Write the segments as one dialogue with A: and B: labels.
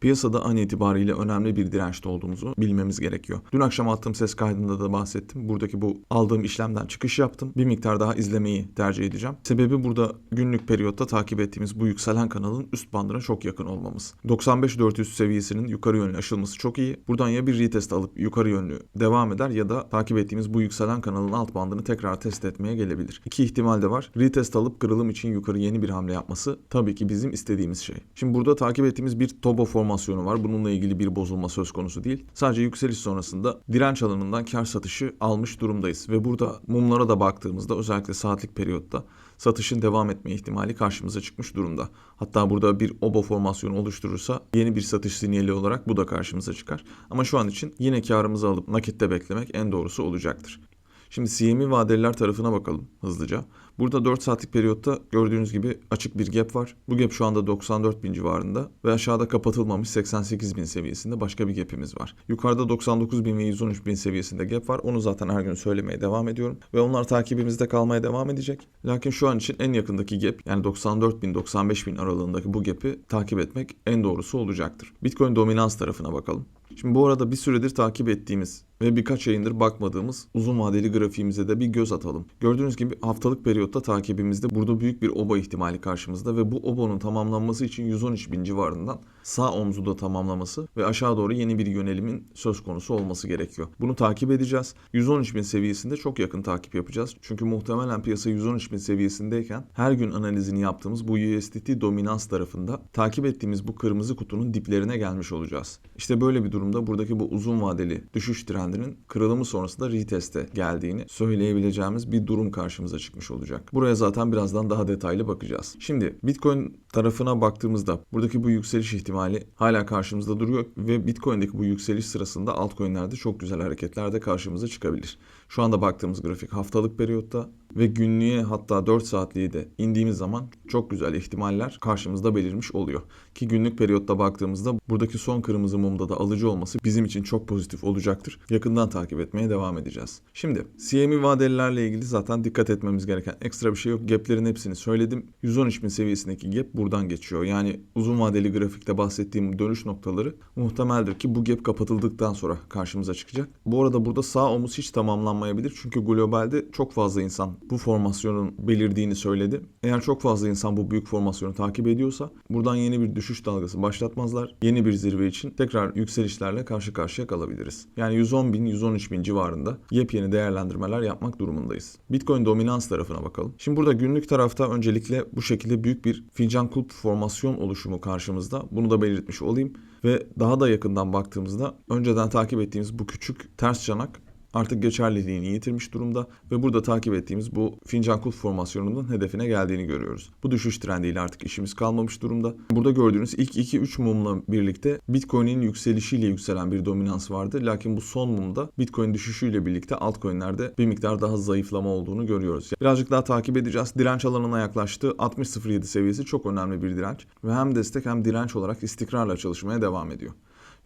A: piyasada an itibariyle önemli bir dirençte olduğumuzu bilmemiz gerekiyor. Dün akşam attığım ses kaydında da bahsettim. Buradaki bu aldığım işlemden çıkış yaptım. Bir miktar daha izlemeyi tercih edeceğim. Sebebi burada günlük periyotta takip ettiğimiz bu yükselen kanalın üst bandına çok yakın olmamız. 95-400 seviyesinin yukarı yönlü aşılması çok iyi. Buradan ya bir retest alıp yukarı yönlü devam eder ya da takip ettiğimiz bu yükselen kanalın alt bandını tekrar test etmeye gelebilir. İki ihtimal de var. Retest alıp kırılım için yukarı yeni bir hamle yapması tabii ki bizim istediğimiz şey. Şimdi burada takip ettiğimiz bir Tobo formasyonu var. Bununla ilgili bir bozulma söz konusu değil. Sadece yükseliş sonrasında direnç alanından kar satışı almış durumdayız. Ve burada mumlara da baktığımızda özellikle saatlik periyotta satışın devam etme ihtimali karşımıza çıkmış durumda. Hatta burada bir obo formasyonu oluşturursa yeni bir satış sinyali olarak bu da karşımıza çıkar. Ama şu an için yine karımızı alıp nakitte beklemek en doğrusu olacaktır. Şimdi CME vadeliler tarafına bakalım hızlıca. Burada 4 saatlik periyotta gördüğünüz gibi açık bir gap var. Bu gap şu anda 94 bin civarında ve aşağıda kapatılmamış 88 bin seviyesinde başka bir gapimiz var. Yukarıda 99 bin ve 113 bin seviyesinde gap var. Onu zaten her gün söylemeye devam ediyorum ve onlar takibimizde kalmaya devam edecek. Lakin şu an için en yakındaki gap yani 94 bin 95 bin aralığındaki bu gap'i takip etmek en doğrusu olacaktır. Bitcoin dominans tarafına bakalım. Şimdi bu arada bir süredir takip ettiğimiz ve birkaç yayındır bakmadığımız uzun vadeli grafiğimize de bir göz atalım. Gördüğünüz gibi haftalık periyotta takibimizde burada büyük bir oba ihtimali karşımızda ve bu obonun tamamlanması için 113 bin civarından sağ omzuda tamamlaması ve aşağı doğru yeni bir yönelimin söz konusu olması gerekiyor. Bunu takip edeceğiz. 113 bin seviyesinde çok yakın takip yapacağız. Çünkü muhtemelen piyasa 113 bin seviyesindeyken her gün analizini yaptığımız bu USDT dominans tarafında takip ettiğimiz bu kırmızı kutunun diplerine gelmiş olacağız. İşte böyle bir durumda buradaki bu uzun vadeli düşüş trendinin kırılımı sonrasında reteste geldiğini söyleyebileceğimiz bir durum karşımıza çıkmış olacak. Buraya zaten birazdan daha detaylı bakacağız. Şimdi Bitcoin tarafına baktığımızda buradaki bu yükseliş ihtimali hala karşımızda duruyor ve Bitcoin'deki bu yükseliş sırasında altcoin'lerde çok güzel hareketler de karşımıza çıkabilir. Şu anda baktığımız grafik haftalık periyotta ve günlüğe hatta 4 saatliğe de indiğimiz zaman çok güzel ihtimaller karşımızda belirmiş oluyor. Ki günlük periyotta baktığımızda buradaki son kırmızı mumda da alıcı olması bizim için çok pozitif olacaktır. Yakından takip etmeye devam edeceğiz. Şimdi CME vadelilerle ilgili zaten dikkat etmemiz gereken ekstra bir şey yok. Gap'lerin hepsini söyledim. 113 bin seviyesindeki gap buradan geçiyor. Yani uzun vadeli grafikte bahsettiğim dönüş noktaları muhtemeldir ki bu gap kapatıldıktan sonra karşımıza çıkacak. Bu arada burada sağ omuz hiç tamamlanmayabilir. Çünkü globalde çok fazla insan bu formasyonun belirdiğini söyledi. Eğer çok fazla insan bu büyük formasyonu takip ediyorsa buradan yeni bir düşüş dalgası başlatmazlar. Yeni bir zirve için tekrar yükselişlerle karşı karşıya kalabiliriz. Yani 110 bin, 113 bin civarında yepyeni değerlendirmeler yapmak durumundayız. Bitcoin dominans tarafına bakalım. Şimdi burada günlük tarafta öncelikle bu şekilde büyük bir fincan kulp formasyon oluşumu karşımızda. Bunu da belirtmiş olayım. Ve daha da yakından baktığımızda önceden takip ettiğimiz bu küçük ters çanak artık geçerliliğini yitirmiş durumda ve burada takip ettiğimiz bu fincan kulp formasyonunun hedefine geldiğini görüyoruz. Bu düşüş trendiyle artık işimiz kalmamış durumda. Burada gördüğünüz ilk 2-3 mumla birlikte Bitcoin'in yükselişiyle yükselen bir dominans vardı. Lakin bu son mumda Bitcoin düşüşüyle birlikte altcoin'lerde bir miktar daha zayıflama olduğunu görüyoruz. Birazcık daha takip edeceğiz. Direnç alanına yaklaştı. 60.07 seviyesi çok önemli bir direnç ve hem destek hem direnç olarak istikrarla çalışmaya devam ediyor.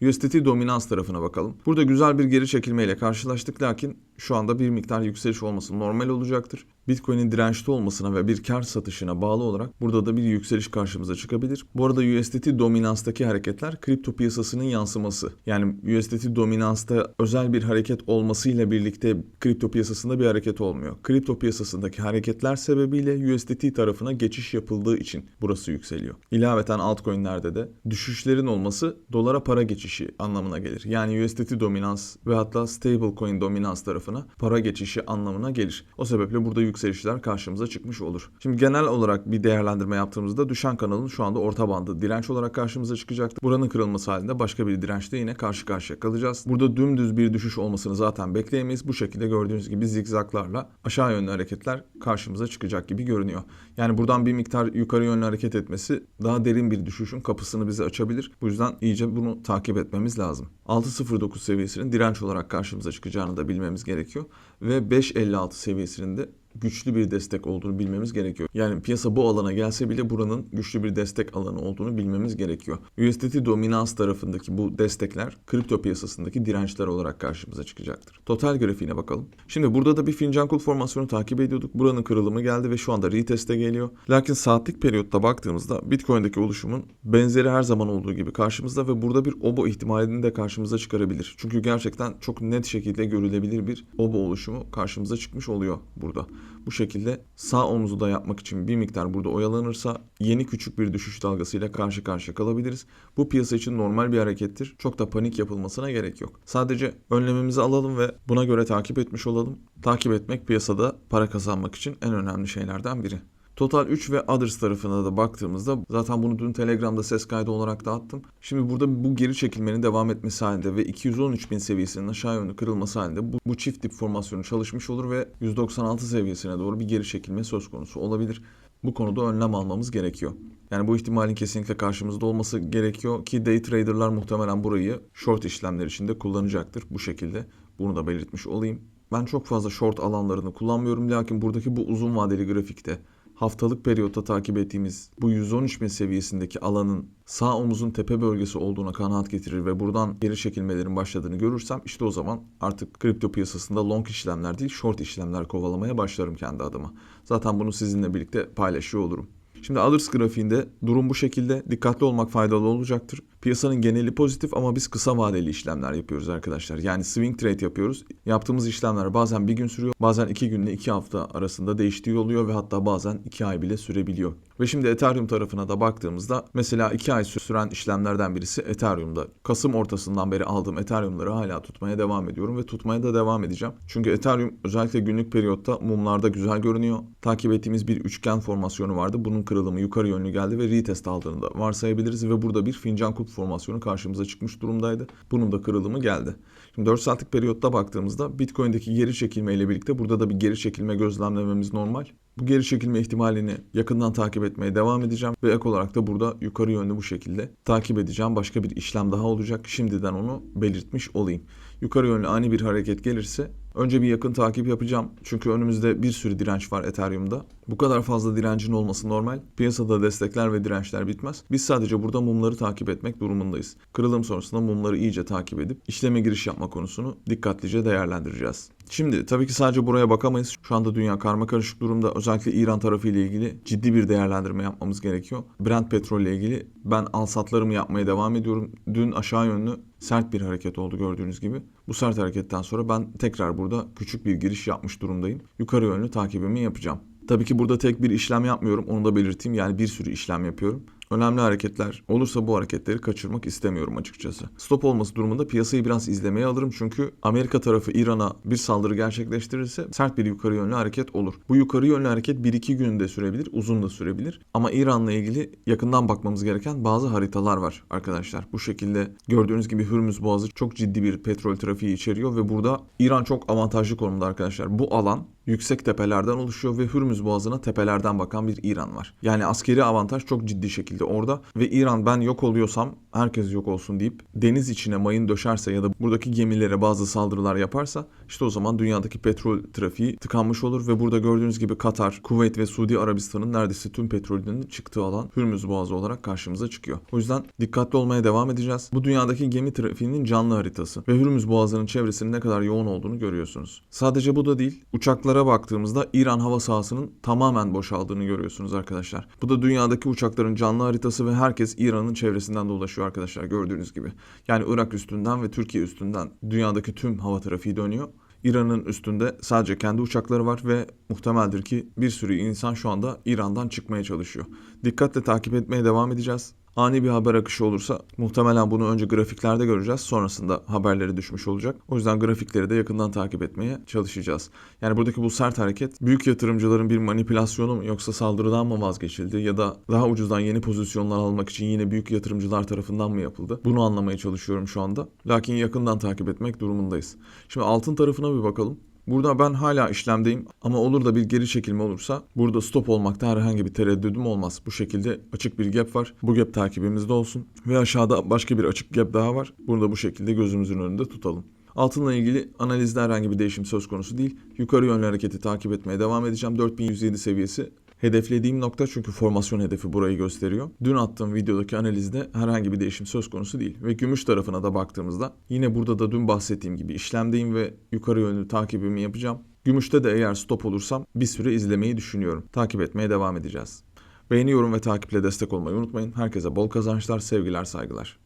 A: USDT dominans tarafına bakalım. Burada güzel bir geri çekilmeyle karşılaştık lakin şu anda bir miktar yükseliş olması normal olacaktır. Bitcoin'in dirençli olmasına ve bir kar satışına bağlı olarak burada da bir yükseliş karşımıza çıkabilir. Bu arada USDT dominanstaki hareketler kripto piyasasının yansıması. Yani USDT dominansta özel bir hareket olmasıyla birlikte kripto piyasasında bir hareket olmuyor. Kripto piyasasındaki hareketler sebebiyle USDT tarafına geçiş yapıldığı için burası yükseliyor. İlaveten altcoin'lerde de düşüşlerin olması dolara para geçişi anlamına gelir. Yani USDT dominans ve hatta stablecoin dominans tarafına para geçişi anlamına gelir. O sebeple burada yükselişler karşımıza çıkmış olur. Şimdi genel olarak bir değerlendirme yaptığımızda düşen kanalın şu anda orta bandı direnç olarak karşımıza çıkacaktı. Buranın kırılması halinde başka bir dirençte yine karşı karşıya kalacağız. Burada dümdüz bir düşüş olmasını zaten bekleyemeyiz. Bu şekilde gördüğünüz gibi zigzaklarla aşağı yönlü hareketler karşımıza çıkacak gibi görünüyor. Yani buradan bir miktar yukarı yönlü hareket etmesi daha derin bir düşüşün kapısını bize açabilir. Bu yüzden iyice bunu takip etmemiz lazım. 6.09 seviyesinin direnç olarak karşımıza çıkacağını da bilmemiz gerekiyor. Ve 5.56 seviyesinin de güçlü bir destek olduğunu bilmemiz gerekiyor. Yani piyasa bu alana gelse bile buranın güçlü bir destek alanı olduğunu bilmemiz gerekiyor. USDT dominans tarafındaki bu destekler kripto piyasasındaki dirençler olarak karşımıza çıkacaktır. Total grafiğine bakalım. Şimdi burada da bir fincan kul formasyonu takip ediyorduk. Buranın kırılımı geldi ve şu anda reteste geliyor. Lakin saatlik periyotta baktığımızda Bitcoin'deki oluşumun benzeri her zaman olduğu gibi karşımızda ve burada bir obo ihtimalini de karşımıza çıkarabilir. Çünkü gerçekten çok net şekilde görülebilir bir obo oluşumu karşımıza çıkmış oluyor burada. Bu şekilde sağ omuzu da yapmak için bir miktar burada oyalanırsa yeni küçük bir düşüş dalgasıyla karşı karşıya kalabiliriz. Bu piyasa için normal bir harekettir. Çok da panik yapılmasına gerek yok. Sadece önlemimizi alalım ve buna göre takip etmiş olalım. Takip etmek piyasada para kazanmak için en önemli şeylerden biri. Total 3 ve Others tarafına da baktığımızda zaten bunu dün Telegram'da ses kaydı olarak da attım. Şimdi burada bu geri çekilmenin devam etmesi halinde ve 213 bin seviyesinin aşağı yönlü kırılması halinde bu, bu çift dip formasyonu çalışmış olur ve 196 seviyesine doğru bir geri çekilme söz konusu olabilir. Bu konuda önlem almamız gerekiyor. Yani bu ihtimalin kesinlikle karşımızda olması gerekiyor ki day traderlar muhtemelen burayı short işlemler için de kullanacaktır bu şekilde. Bunu da belirtmiş olayım. Ben çok fazla short alanlarını kullanmıyorum lakin buradaki bu uzun vadeli grafikte haftalık periyotta takip ettiğimiz bu 113 bin seviyesindeki alanın sağ omuzun tepe bölgesi olduğuna kanaat getirir ve buradan geri çekilmelerin başladığını görürsem işte o zaman artık kripto piyasasında long işlemler değil short işlemler kovalamaya başlarım kendi adıma. Zaten bunu sizinle birlikte paylaşıyor olurum. Şimdi Others grafiğinde durum bu şekilde. Dikkatli olmak faydalı olacaktır. Piyasanın geneli pozitif ama biz kısa vadeli işlemler yapıyoruz arkadaşlar. Yani swing trade yapıyoruz. Yaptığımız işlemler bazen bir gün sürüyor, bazen iki günle iki hafta arasında değiştiği oluyor ve hatta bazen iki ay bile sürebiliyor. Ve şimdi Ethereum tarafına da baktığımızda mesela iki ay süren işlemlerden birisi Ethereum'da. Kasım ortasından beri aldığım Ethereum'ları hala tutmaya devam ediyorum ve tutmaya da devam edeceğim. Çünkü Ethereum özellikle günlük periyotta mumlarda güzel görünüyor. Takip ettiğimiz bir üçgen formasyonu vardı. Bunun kırılımı yukarı yönlü geldi ve retest aldığını da varsayabiliriz ve burada bir fincan kulp formasyonu karşımıza çıkmış durumdaydı. Bunun da kırılımı geldi. Şimdi 4 saatlik periyotta baktığımızda Bitcoin'deki geri çekilme ile birlikte burada da bir geri çekilme gözlemlememiz normal. Bu geri çekilme ihtimalini yakından takip etmeye devam edeceğim ve ek olarak da burada yukarı yönlü bu şekilde takip edeceğim. Başka bir işlem daha olacak. Şimdiden onu belirtmiş olayım. Yukarı yönlü ani bir hareket gelirse önce bir yakın takip yapacağım. Çünkü önümüzde bir sürü direnç var Ethereum'da. Bu kadar fazla direncin olması normal. Piyasada destekler ve dirençler bitmez. Biz sadece burada mumları takip etmek durumundayız. Kırılım sonrasında mumları iyice takip edip işleme giriş yapma konusunu dikkatlice değerlendireceğiz. Şimdi tabii ki sadece buraya bakamayız. Şu anda dünya karma karışık durumda. Özellikle İran tarafı ile ilgili ciddi bir değerlendirme yapmamız gerekiyor. Brent petrol ile ilgili ben al satlarımı yapmaya devam ediyorum. Dün aşağı yönlü sert bir hareket oldu gördüğünüz gibi. Bu sert hareketten sonra ben tekrar burada küçük bir giriş yapmış durumdayım. Yukarı yönlü takibimi yapacağım. Tabii ki burada tek bir işlem yapmıyorum. Onu da belirteyim. Yani bir sürü işlem yapıyorum. Önemli hareketler olursa bu hareketleri kaçırmak istemiyorum açıkçası. Stop olması durumunda piyasayı biraz izlemeye alırım çünkü Amerika tarafı İran'a bir saldırı gerçekleştirirse sert bir yukarı yönlü hareket olur. Bu yukarı yönlü hareket 1-2 gün de sürebilir, uzun da sürebilir. Ama İran'la ilgili yakından bakmamız gereken bazı haritalar var arkadaşlar. Bu şekilde gördüğünüz gibi Hürmüz Boğazı çok ciddi bir petrol trafiği içeriyor ve burada İran çok avantajlı konumda arkadaşlar. Bu alan yüksek tepelerden oluşuyor ve Hürmüz Boğazı'na tepelerden bakan bir İran var. Yani askeri avantaj çok ciddi şekilde orada ve İran ben yok oluyorsam herkes yok olsun deyip deniz içine mayın döşerse ya da buradaki gemilere bazı saldırılar yaparsa işte o zaman dünyadaki petrol trafiği tıkanmış olur ve burada gördüğünüz gibi Katar, Kuveyt ve Suudi Arabistan'ın neredeyse tüm petrolünün çıktığı alan Hürmüz Boğazı olarak karşımıza çıkıyor. O yüzden dikkatli olmaya devam edeceğiz. Bu dünyadaki gemi trafiğinin canlı haritası ve Hürmüz Boğazı'nın çevresinin ne kadar yoğun olduğunu görüyorsunuz. Sadece bu da değil. Uçaklara baktığımızda İran hava sahasının tamamen boşaldığını görüyorsunuz arkadaşlar. Bu da dünyadaki uçakların canlı haritası ve herkes İran'ın çevresinden dolaşıyor arkadaşlar gördüğünüz gibi. Yani Irak üstünden ve Türkiye üstünden dünyadaki tüm hava trafiği dönüyor. İran'ın üstünde sadece kendi uçakları var ve muhtemeldir ki bir sürü insan şu anda İran'dan çıkmaya çalışıyor. Dikkatle takip etmeye devam edeceğiz. Ani bir haber akışı olursa muhtemelen bunu önce grafiklerde göreceğiz. Sonrasında haberleri düşmüş olacak. O yüzden grafikleri de yakından takip etmeye çalışacağız. Yani buradaki bu sert hareket büyük yatırımcıların bir manipülasyonu mu yoksa saldırıdan mı vazgeçildi ya da daha ucuzdan yeni pozisyonlar almak için yine büyük yatırımcılar tarafından mı yapıldı? Bunu anlamaya çalışıyorum şu anda. Lakin yakından takip etmek durumundayız. Şimdi altın tarafına bir bakalım. Burada ben hala işlemdeyim ama olur da bir geri çekilme olursa burada stop olmakta herhangi bir tereddüdüm olmaz. Bu şekilde açık bir gap var. Bu gap takibimizde olsun. Ve aşağıda başka bir açık gap daha var. Bunu da bu şekilde gözümüzün önünde tutalım. Altınla ilgili analizde herhangi bir değişim söz konusu değil. Yukarı yönlü hareketi takip etmeye devam edeceğim. 4107 seviyesi hedeflediğim nokta çünkü formasyon hedefi burayı gösteriyor. Dün attığım videodaki analizde herhangi bir değişim söz konusu değil. Ve gümüş tarafına da baktığımızda yine burada da dün bahsettiğim gibi işlemdeyim ve yukarı yönlü takibimi yapacağım. Gümüşte de eğer stop olursam bir süre izlemeyi düşünüyorum. Takip etmeye devam edeceğiz. Beğeni, yorum ve takiple destek olmayı unutmayın. Herkese bol kazançlar, sevgiler, saygılar.